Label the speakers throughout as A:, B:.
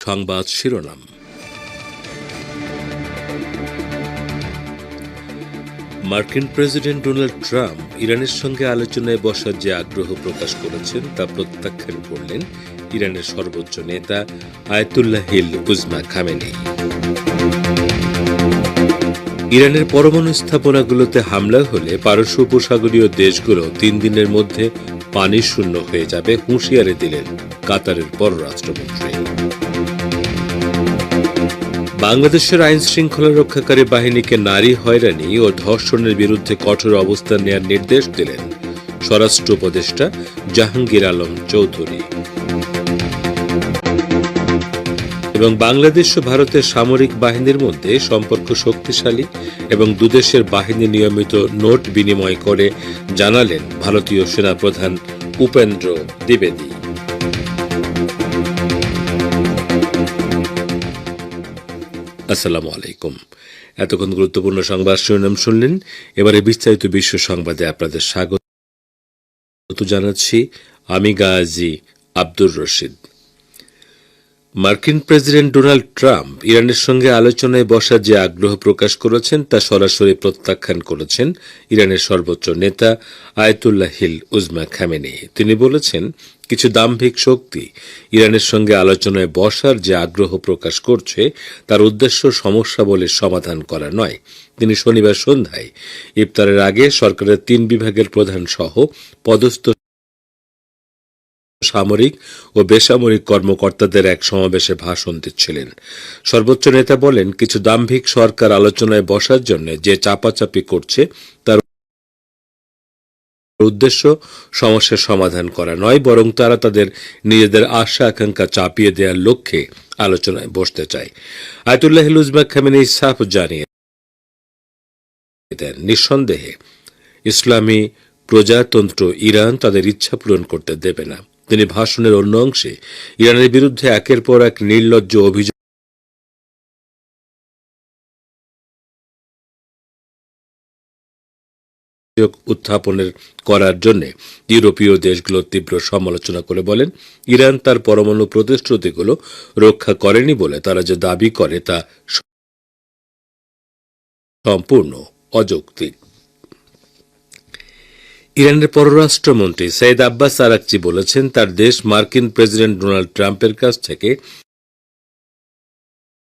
A: সংবাদ।
B: শিরোনাম। মার্কিন প্রেসিডেন্ট ডোনাল্ড ট্রাম্প ইরানের সঙ্গে আলোচনায় বসার যে আগ্রহ প্রকাশ করেছেন তা প্রত্যাখ্যান করলেন ইরানের সর্বোচ্চ নেতা আয়তুল্লাহ হিল উজমা খামেনি। ইরানের পরমাণু স্থাপনাগুলোতে হামলা হলে পারস্য উপসাগরীয় দেশগুলো তিন দিনের মধ্যে পানি শূন্য হয়ে যাবে, হুঁশিয়ারি দিলেন কাতারের পররাষ্ট্রমন্ত্রী। বাংলাদেশের আইন শৃঙ্খলা রক্ষাকারী বাহিনীকে নারী হয়রানি ও ধর্ষণের বিরুদ্ধে কঠোর অবস্থান নেওয়ার নির্দেশ দিলেন স্বরাষ্ট্র উপদেষ্টা জাহাঙ্গীর আলম চৌধুরী। এবং বাংলাদেশ ও ভারতের সামরিক বাহিনীর মধ্যে সম্পর্ক শক্তিশালী এবং দুদেশের বাহিনী নিয়মিত নোট বিনিময় করে জানালেন ভারতীয় সেনাপ্রধান উপেন্দ্র দ্বিবেদী। আসসালামু আলাইকুম। এতক্ষণ গুরুত্বপূর্ণ সংবাদ শিরোনাম শুনলেন। এবারে বিস্তারিত বিশ্ব সংবাদে আপনাদের স্বাগত জানাচ্ছি। আমি গাজী আব্দুর রশিদ। মার্কিন প্রেসিডেন্ট ডোনাল্ড ট্রাম্প ইরানের সঙ্গে আলোচনায় বসার যে আগ্রহ প্রকাশ করেছেন, তা সরাসরি প্রত্যাখ্যান করেছেন ইরানের সর্বোচ্চ নেতা আয়তুল্লাহ হিল উজমা খামেনি। তিনি বলেছেন, কিছু দাম্ভিক শক্তি ইরানের সঙ্গে আলোচনায় বসার যে আগ্রহ প্রকাশ করছে, তার উদ্দেশ্য সমস্যা বলে সমাধান করা নয়। তিনি শনিবার সন্ধ্যায় ইফতারের আগে সরকারের তিন বিভাগের প্রধান সহ পদস্থ সামরিক ও বেসামরিক কর্মকর্তাদের এক সমাবেশে ভাষণ দিচ্ছিলেন। সর্বোচ্চ নেতা বলেন, কিছু দাম্ভিক সরকার আলোচনায় বসার জন্য যে চাপাচাপি করছে, তার উদ্দেশ্য সমস্যার সমাধান করা নয়, বরং তারা তাদের নিজেদের আশা আকাঙ্ক্ষা চাপিয়ে দেওয়ার লক্ষ্যে আলোচনায় বসতে চায়। আয়তুল্লাহ লুজমা খামেনি সাফ জানিয়ে নিঃসন্দেহে ইসলামী প্রজাতন্ত্র ইরান তাদের ইচ্ছা পূরণ করতে দেবে না। তিনি ভাষণের অন্য অংশে ইরানের বিরুদ্ধে একের পর এক নির্লজ্জ অভিযোগ উত্থাপনের করার জন্য ইউরোপীয় দেশগুলোর তীব্র সমালোচনা করে বলেন, ইরান তার পরমাণু প্রতিশ্রুতিগুলো রক্ষা করেনি বলে তারা যে দাবি করে তা সম্পূর্ণ অযৌক্তিক। ইরানের পররাষ্ট্রমন্ত্রী সৈয়দ আব্বাস আরাকচি বলেছেন, তার দেশ মার্কিন প্রেসিডেন্ট ডোনাল্ড ট্রাম্পের কাছ থেকে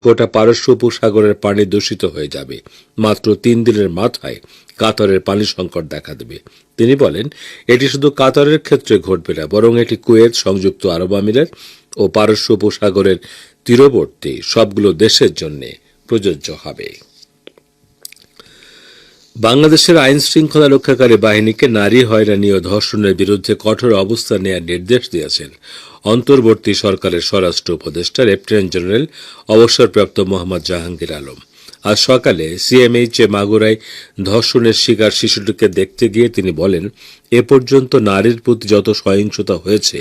B: গোটা পারস্য উপসাগরের পানি দূষিত হয়ে যাবে। মাত্র তিন দিনের মাথায় কাতারের পানি সংকট দেখা দেবে। তিনি বলেন, এটি শুধু কাতারের ক্ষেত্রে ঘটবে না, বরং এটি কুয়েত, সংযুক্ত আরব আমিরাত ও পারস্য উপসাগরের তীরবর্তী সবগুলো দেশের জন্য প্রযোজ্য হবে। বাংলাদেশের আইন শৃঙ্খলা রক্ষাকারী বাহিনীকে নারী হয়রানি ও ধর্ষণের বিরুদ্ধে কঠোর অবস্থান নেওয়ার নির্দেশ দিয়েছেন অন্তর্বর্তী সরকারের স্বরাষ্ট্র উপদেষ্টা লেফটেন্যান্ট জেনারেল অবসরপ্রাপ্ত মোহাম্মদ জাহাঙ্গীর আলম। আজ সকালে সিএমএইচ মাগুরায় ধর্ষণের শিকার শিশুটিকে দেখতে গিয়ে তিনি বলেন, এ পর্যন্ত নারীর প্রতি যত সহিংসতা হয়েছে,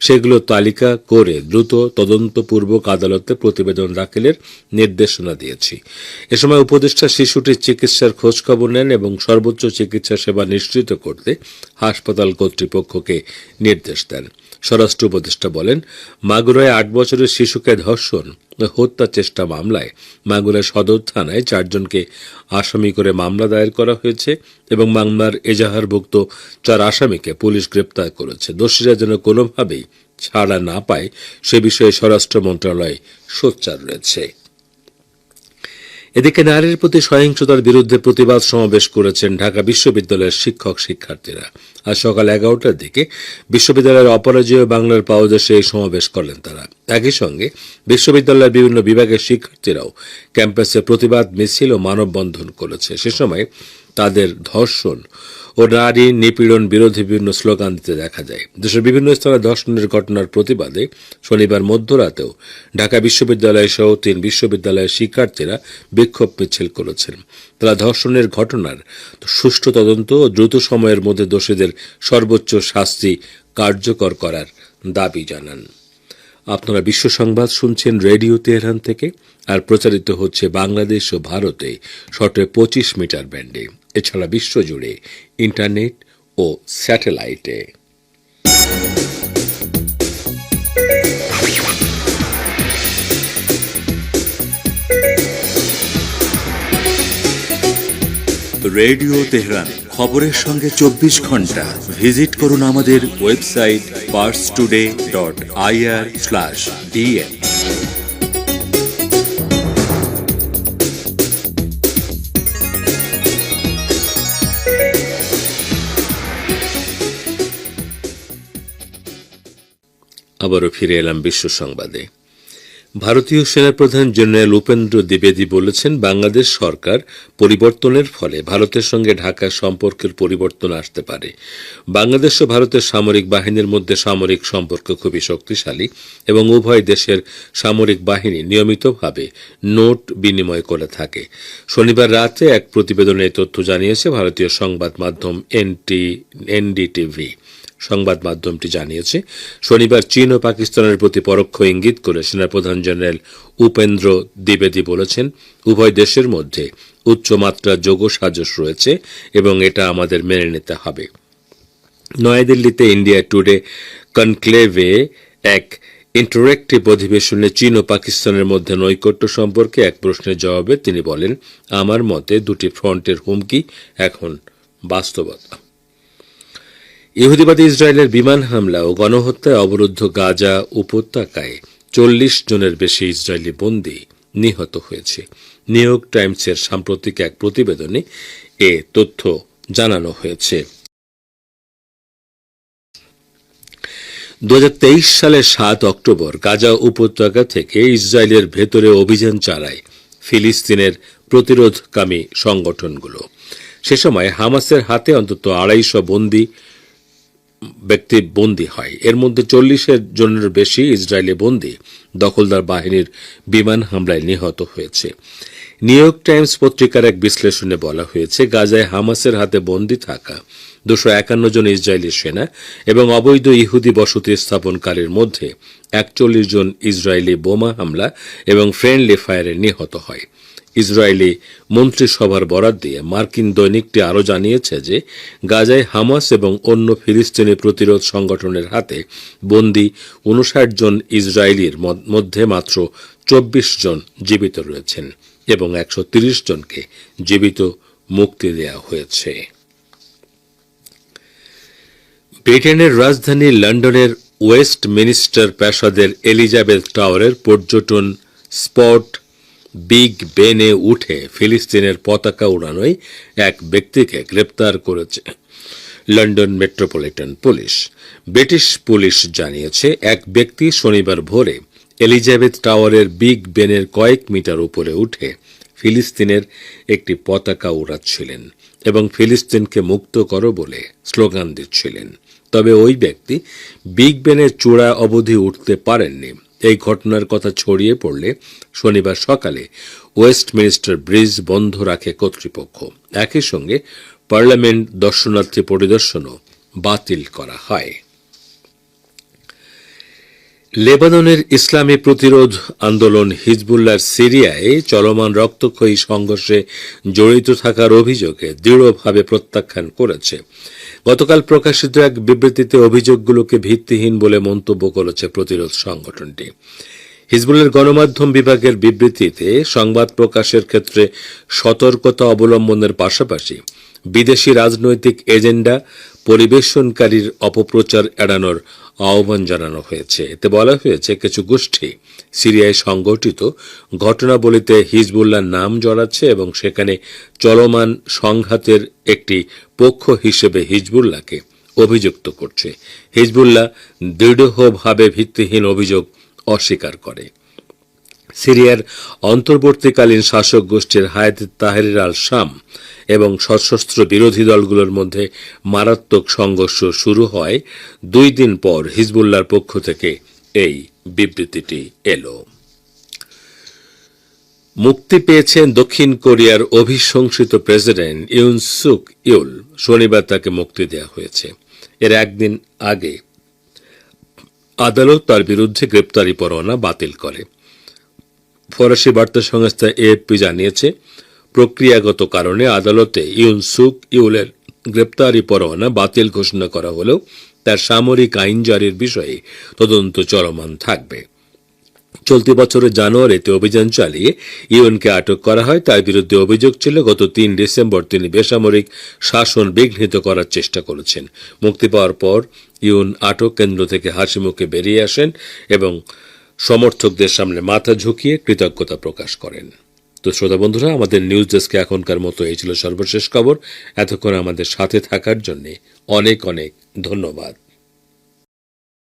B: সেগুলো তালিকা করে দ্রুত তদন্তপূর্বক আদালতে প্রতিবেদন দাখিলের নির্দেশনা দিয়েছি। এ সময় উপদেষ্টা শিশুটির চিকিৎসার খোঁজখবর নেন এবং সর্বোচ্চ চিকিৎসা সেবা নিশ্চিত করতে হাসপাতাল কর্তৃপক্ষকে নির্দেশ দেন। স্বরাষ্ট্র উপদেষ্টা বলেন, মাগুরায় আট বছরের শিশুকে ধর্ষণ হত্যা চেষ্টা মামলায় মাগুরা সদর থানায় চারজনকে আসামি করে মামলা দায়ের করা হয়েছে এবং মামলার এজাহারভুক্ত চার আসামিকে পুলিশ গ্রেপ্তার করেছে। দোষীরা যেন কোনোভাবেই ছাড়া না পায়, সে বিষয়ে স্বরাষ্ট্র মন্ত্রণালয় সোচ্চার রয়েছে। এদিকে নারীর প্রতি সহিংসতার বিরুদ্ধে প্রতিবাদ সমাবেশ করেছেন ঢাকা বিশ্ববিদ্যালয়ের শিক্ষক শিক্ষার্থীরা। আজ সকাল এগারোটার দিকে বিশ্ববিদ্যালয়ের অপরাজয় বাংলার পাওদেশে এই সমাবেশ করলেন তারা। একই সঙ্গে বিশ্ববিদ্যালয়ের বিভিন্ন বিভাগের শিক্ষার্থীরাও ক্যাম্পাসে প্রতিবাদ, মিছিল ও মানববন্ধন করেছে। সে সময় তাদের ধর্ষণ ও নারী নিপীড়ন বিরোধী বিভিন্ন স্লোগান দিতে দেখা যায়। দেশের বিভিন্ন স্থানে ধর্ষণের ঘটনার প্রতিবাদে শনিবার মধ্যরাতেও ঢাকা বিশ্ববিদ্যালয় সহ তিন বিশ্ববিদ্যালয়ের শিক্ষার্থীরা বিক্ষোভ মিছিল করেছেন। তারা ধর্ষণের ঘটনার সুষ্ঠু তদন্ত ও দ্রুত সময়ের মধ্যে দোষীদের সর্বোচ্চ শাস্তি কার্যকর করার দাবি জানান। আপনারা বিশ্ব সংবাদ শুনছেন রেডিও তেহরান থেকে, আর প্রচারিত হচ্ছে বাংলাদেশ ও ভারতে শর্টে পঁচিশ মিটার ব্যান্ডে। এছাড়া বিশ্বজুড়ে ইন্টারনেট ও স্যাটেলাইটে।
C: রেডিও তেহরান, খবরের সঙ্গে চব্বিশ ঘণ্টা। ভিজিট করুন আমাদের website Pars today dot IR slash DN
B: আবারও ফিরে এলাম বিশ্ব সংবাদে। ভারতীয় সেনাপ্রধান জেনারেল উপেন্দ্র দ্বিবেদী বলেছেন, বাংলাদেশ সরকার পরিবর্তনের ফলে ভারতের সঙ্গে ঢাকার সম্পর্কের পরিবর্তন আসতে পারে। বাংলাদেশ ও ভারতের সামরিক বাহিনীর মধ্যে সামরিক সম্পর্ক খুবই শক্তিশালী এবং উভয় দেশের সামরিক বাহিনী নিয়মিতভাবে নোট বিনিময় করে থাকে। শনিবার রাতে এক প্রতিবেদনে তথ্য জানিয়েছে ভারতীয় সংবাদ মাধ্যম এনটি, এনডিটিভি। সংবাদ মাধ্যমটি জানিয়েছে, শনিবার চীন ও পাকিস্তানের প্রতি পরোক্ষ ইঙ্গিত করে সেনাপ্রধান জেনারেল উপেন্দ্র দ্বিবেদী বলেছেন, উভয় দেশের মধ্যে উচ্চমাত্রার যোগসাজশ রয়েছে এবং এটা আমাদের মেনে নিতে হবে। নয়াদিল্লিতে ইন্ডিয়া টুডে কনক্লেভে এক ইন্টারেক্টিভ অধিবেশনে চীন ও পাকিস্তানের মধ্যে নৈকট্য সম্পর্কে এক প্রশ্নের জবাবে তিনি বলেন, আমার মতে দুটি ফ্রন্টের হুমকি এখন বাস্তবতা। ইহুদিবাদী ইসরায়েলের বিমান হামলা ও গণহত্যায় অবরুদ্ধ গাজা উপত্যকায় চল্লিশ জনের বেশি ইসরায়েলি বন্দী নিহত হয়েছে। নিউ টাইমসের সাম্প্রতিক এক প্রতিবেদনে এ তথ্য জানানো হয়েছে। দু হাজার তেইশ সালের সাত অক্টোবর গাজা উপত্যকা থেকে ইসরায়েলের ভেতরে অভিযান চালায় ফিলিস্তিনের প্রতিরোধকামী সংগঠনগুলো। সে সময় হামাসের হাতে অন্তত আড়াইশো বন্দী ব্যক্তি বন্দী হয়। এর মধ্যে চল্লিশের জনের বেশি ইসরায়েলি বন্দী দখলদার বাহিনীর বিমান হামলায় নিহত হয়েছে। নিউ ইয়র্ক টাইমস পত্রিকার এক বিশ্লেষণে বলা হয়েছে, গাজায় হামাসের হাতে বন্দী থাকা দুশো একান্ন জন ইসরায়েলি সেনা এবং অবৈধ ইহুদি বসতি স্থাপনকারীর মধ্যে একচল্লিশ জন ইসরায়েলি বোমা হামলা এবং ফ্রেন্ডলি ফায়ারে নিহত হয়। ইসরায়েলি মন্ত্রিসভার বরাদ দিয়ে মার্কিন দৈনিকটি আরও জানিয়েছে যে গাজায় হামাস এবং অন্য ফিলিস্তিনি প্রতিরোধ সংগঠনের হাতে বন্দী উনষাট জন ইসরায়েলির মধ্যে মাত্র চব্বিশ জন জীবিত রয়েছেন এবং একশো জনকে জীবিত মুক্তি দেওয়া হয়েছে। ব্রিটেনের রাজধানী লন্ডনের ওয়েস্ট মিনিস্টার প্রাসাদের এলিজাবেথ টাওয়ারের পর্যটন স্পট বিগ বেনে উঠে ফিলিস্তিনের পতাকা উড়ানোয় এক ব্যক্তিকে গ্রেপ্তার করেছে London Metropolitan police. British police জানিয়েছে, এক ব্যক্তি শনিবার ভোরে এলিজাবেথ টাওয়ারের বিগ বেনের কয়েক মিটার উপরে উঠে ফিলিস্তিনের একটি পতাকা উড়াচ্ছিলেন এবং ফিলিস্তিনকে মুক্ত করো বলে স্লোগান দিচ্ছিলেন। তবে ওই ব্যক্তি বিগ বেনের চূড়া অবধি উঠতে পারেননি। এই ঘটনার কথা ছড়িয়ে পড়লে শনিবার সকালে ওয়েস্টমিনিস্টার ব্রিজ বন্ধ রাখে কর্তৃপক্ষ। একই সঙ্গে পার্লামেন্ট দর্শনার্থী পরিদর্শনও বাতিল করা হয়। লেবাননের ইসলামী প্রতিরোধ আন্দোলন হিজবুল্লার সিরিয়ায় চলমান রক্তক্ষয়ী সংঘর্ষে জড়িত থাকার অভিযোগে দৃঢ়ভাবে প্রত্যাখ্যান করেছে। গতকাল প্রকাশিত এক বিবৃতিতে অভিযোগগুলোকে ভিত্তিহীন বলে মন্তব্য করেছে প্রতিরোধ সংগঠনটি। হিজবুলের গণমাধ্যম বিভাগের বিবৃতিতে সংবাদ প্রকাশের ক্ষেত্রে সতর্কতা অবলম্বনের পাশাপাশি বিদেশি রাজনৈতিক এজেন্ডা পরিবেশনকারীর অপপ্রচার এড়ানোর আহ্বান জানানো হয়েছে। এতে বলা হয়েছে, কিছু গোষ্ঠী সিরিয়ায় সংগঠিত ঘটনাবলিতে হিজবুল্লাহ নাম জড়াচ্ছে এবং সেখানে চলমান সংঘাতের একটি পক্ষ হিসেবে হিজবুল্লাহকে অভিযুক্ত করছে। হিজবুল্লাহ দৃঢ়ভাবে ভিত্তিহীন অভিযোগ অস্বীকার করে। সিরিয়ার অন্তর্বর্তীকালীন শাসক গোষ্ঠীর হায়াত তাহরির আল শাম এবং সশস্ত্র বিরোধী দলগুলোর মধ্যে মারাত্মক সংঘর্ষ শুরু হয়। দুই দিন পর হিজবুল্লাহর পক্ষ থেকে এই বিবৃতিটি এলো। মুক্তি পেয়েছেন দক্ষিণ কোরিয়ার অভিশংসিত প্রেসিডেন্ট ইউন সুক ইউল। শনিবার তাকে মুক্তি দেওয়া হয়েছে। এর একদিন আগে আদালত তার বিরুদ্ধে গ্রেপ্তারি পরোয়ানা বাতিল করে। ফরাসি বার্তা সংস্থা এএফপি জানিয়েছে প্রক্রিয়াগত কারণে আদালতে ইউন সুক ইউলের গ্রেপ্তারি পরোয়ানা বাতিল ঘোষণা করা হলেও তার সামরিক আইন জারির বিষয়ে তদন্ত চলমান থাকবে। চলতি বছরের জানুয়ারিতে অভিযান চালিয়ে ইউনকে আটক করা হয়। তার বিরুদ্ধে অভিযোগ ছিল, গত তিন ডিসেম্বর তিনি বেসামরিক শাসন বিঘ্নিত করার চেষ্টা করেছেন। মুক্তি পাওয়ার পর ইউন আটক কেন্দ্র থেকে হাসি মুখে বেরিয়ে আসেন এবং সমর্থকদের সামনে মাথা ঝুঁকিয়ে কৃতজ্ঞতা প্রকাশ করেন। তো শ্রোতা বন্ধুরা, আমাদের নিউজ ডেস্কে এখনকার মতো এই ছিল সর্বশেষ খবর। এতক্ষণ আমাদের সাথে থাকার জন্যে অনেক অনেক ধন্যবাদ।